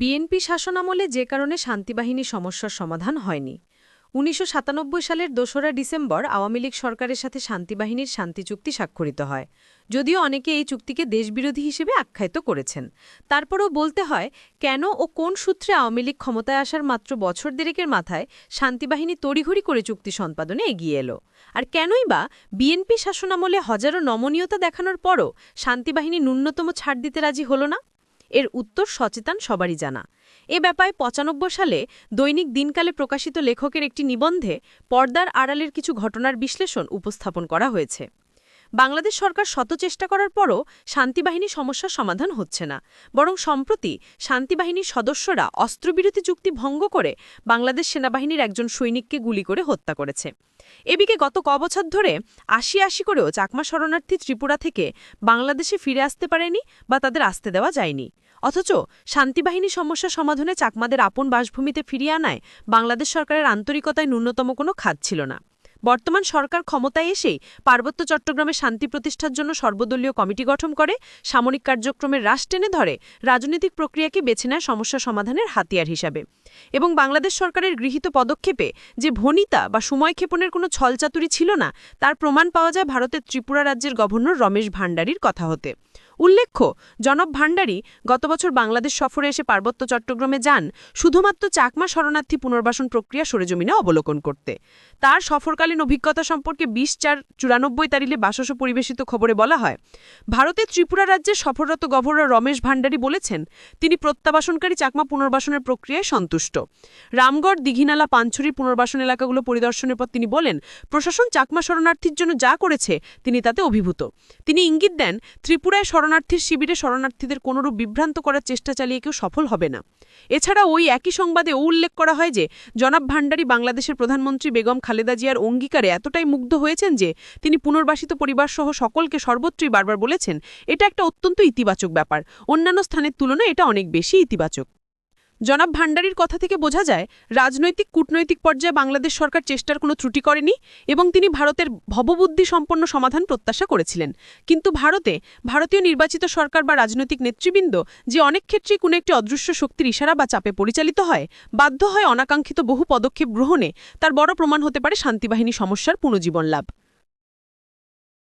BNP শাসনামলে যে কারণে শান্তিবাহিনী সমস্যার সমাধান হয়নি। উনিশশো সাতানব্বই সালের দোসরা ডিসেম্বর আওয়ামী লীগ সরকারের সাথে শান্তিবাহিনীর শান্তি চুক্তি স্বাক্ষরিত হয়। যদিও অনেকে এই চুক্তিকে দেশবিরোধী হিসেবে আখ্যায়িত করেছেন। তারপরও বলতে হয়, কেন ও কোন সূত্রে আওয়ামী লীগ ক্ষমতায় আসার মাত্র বছর দেড়েকের মাথায় শান্তিবাহিনী তড়িঘড়ি করে চুক্তি সম্পাদনে এগিয়ে এলো? আর কেনই বা বিএনপি শাসনামলে হজারো নমনীয়তা দেখানোর পরও শান্তিবাহিনী ন্যূনতম ছাড় দিতে রাজি হল না? এর উত্তর সচেতন সবারই জানা। এ ব্যাপারে পঁচানব্বই সালে দৈনিক দিনকালে প্রকাশিত লেখকের একটি নিবন্ধে পর্দার আড়ালের কিছু ঘটনার বিশ্লেষণ উপস্থাপন করা হয়েছে। বাংলাদেশ সরকার শত চেষ্টা করার পরও শান্তিবাহিনী সমস্যার সমাধান হচ্ছে না। বরং সম্প্রতি শান্তিবাহিনীর সদস্যরা অস্ত্রবিরতি চুক্তি ভঙ্গ করে বাংলাদেশ সেনাবাহিনীর একজন সৈনিককে গুলি করে হত্যা করেছে। এদিকে গত কবছর ধরে আশি আশি করেও চাকমা শরণার্থী ত্রিপুরা থেকে বাংলাদেশে ফিরে আসতে পারেনি বা তাদের আসতে দেওয়া যায়নি। অথচ শান্তিবাহিনী সমস্যা সমাধানে চাকমাদের আপন বাসভূমিতে ফিরিয়ে আনায় বাংলাদেশ সরকারের আন্তরিকতায় ন্যূনতম কোনো খাত ছিল না। বর্তমান সরকার ক্ষমতায় এসেই পার্বত্য চট্টগ্রামে শান্তি প্রতিষ্ঠার জন্য সর্বদলীয় কমিটি গঠন করে, সামরিক কার্যক্রমের রাশ টেনে ধরে, রাজনৈতিক প্রক্রিয়াকে বেছে নেয় সমস্যা সমাধানের হাতিয়ার হিসাবে। এবং বাংলাদেশ সরকারের গৃহীত পদক্ষেপে যে ভনিতা বা সময়ক্ষেপণের কোনো ছলচাতুরি ছিল না, তার প্রমাণ পাওয়া যায় ভারতের ত্রিপুরা রাজ্যের গভর্নর রমেশ ভান্ডারীর কথা হতে। উল্লেখ্য, জনব ভান্ডারী গত বছর বাংলাদেশ সফরে এসে পার্বত্য চট্টগ্রামে যান, শুধুমাত্র চাকমা শরণার্থী পুনর্বাসন প্রক্রিয়া সরেজমিনে অবলোকন করতে। তার সফরকালীন অভিজ্ঞতা সম্পর্কে বিশ চার চুরানব্বই তারিখে বাসস পরিবেশিত খবরে বলা হয়, ভারতে ত্রিপুরা রাজ্যের সফররত গভর্নর রমেশ ভান্ডারী বলেছেন, তিনি প্রত্যাবাসনকারী চাকমা পুনর্বাসনের প্রক্রিয়ায় সন্তুষ্ট। রামগড়, দিঘিনালা পাঞ্ছড়ির পুনর্বাসন এলাকাগুলো পরিদর্শনের পর তিনি বলেন, প্রশাসন চাকমা শরণার্থীর জন্য যা করেছে, তিনি তাতে অভিভূত। তিনি ইঙ্গিত দেন, ত্রিপুরায় শরণার্থীর শিবিরে শরণার্থীদের কোনোরূপ বিভ্রান্ত করার চেষ্টা চালিয়ে কেউ সফল হবে না। এছাড়া ওই একই সংবাদে উল্লেখ করা হয় যে, জনাব ভান্ডারী বাংলাদেশের প্রধানমন্ত্রী বেগম খালেদা জিয়ার অঙ্গীকারে এতটাই মুগ্ধ হয়েছেন যে, তিনি পুনর্বাসিত পরিবারসহ সকলকে সর্বত্রই বারবার বলেছেন, এটা একটা অত্যন্ত ইতিবাচক ব্যাপার। অন্যান্য স্থানের তুলনায় এটা অনেক বেশি ইতিবাচক। জনাব ভান্ডারীর কথা থেকে বোঝা যায়, রাজনৈতিক কূটনৈতিক পর্যায়ে বাংলাদেশ সরকার চেষ্টার কোনো ত্রুটি করেনি এবং তিনি ভারতের ভববুদ্ধি সম্পন্ন সমাধান প্রত্যাশা করেছিলেন। কিন্তু ভারতে ভারতীয় নির্বাচিত সরকার বা রাজনৈতিক নেতৃবৃন্দ যে অনেক ক্ষেত্রেই কোনো একটি অদৃশ্য শক্তির ইশারা বা চাপে পরিচালিত হয়, বাধ্য হয় অনাকাঙ্ক্ষিত বহু পদক্ষেপ গ্রহণে, তার বড় প্রমাণ হতে পারে শান্তিবাহিনী সমস্যার পুনর্জীবন লাভ